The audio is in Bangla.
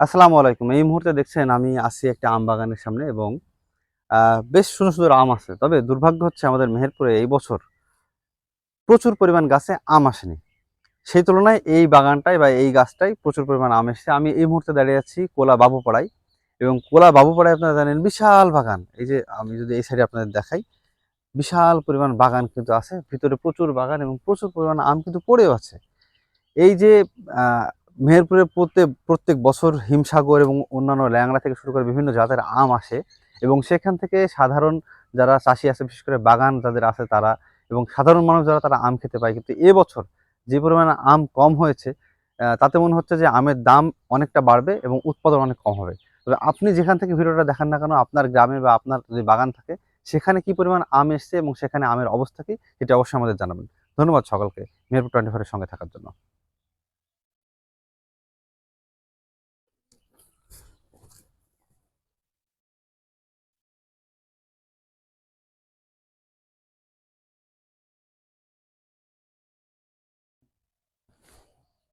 আসসালামু আলাইকুম। এই মুহূর্তে দেখছেন আমি আছি একটা আম বাগানের সামনে এবং বেশ সুন্দর সুন্দর আম আছে। তবে দুর্ভাগ্য হচ্ছে আমাদের মেহেরপুরে এই বছর প্রচুর পরিমাণ গাছে আম আসেনি। সেই তুলনায় এই বাগানটাই বা এই গাছটাই প্রচুর পরিমাণ আম এসেছে। আমি এই মুহূর্তে দাঁড়িয়ে আছি কোলা বাবুপাড়ায় এবং কোলা বাবুপাড়ায় আপনারা জানেন বিশাল বাগান। এই যে আমি যদি এই সাইডে আপনাদের দেখাই, বিশাল পরিমাণ বাগান কিন্তু আছে। ভিতরে প্রচুর বাগান এবং প্রচুর পরিমাণ আম কিন্তু পড়েও আছে। এই যে মেহেরপুরে প্রত্যেক প্রত্যেক বছর হিমসাগর এবং অন্যান্য ল্যাংড়া থেকে শুরু করে বিভিন্ন জাতের আম আসে এবং সেখান থেকে সাধারণ যারা চাষি আছে, বিশেষ করে বাগান যাদের আছে তারা এবং সাধারণ মানুষ যারা তারা আম খেতে পায়। কিন্তু এবছর যে পরিমাণে আম কম হয়েছে তাতে মনে হচ্ছে যে আমের দাম অনেকটা বাড়বে এবং উৎপাদন অনেক কম হবে। তবে আপনি যেখান থেকে ভিডিওটা দেখান না কেন, আপনার গ্রামে বা আপনার যে বাগান থাকে, সেখানে কি পরিমাণ আম এসছে এবং সেখানে আমের অবস্থা কি, সেটা অবশ্যই আমাদের জানাবেন। ধন্যবাদ সকলকে, মেহেরপুর টোয়েন্টি ফোরের সঙ্গে থাকার জন্য।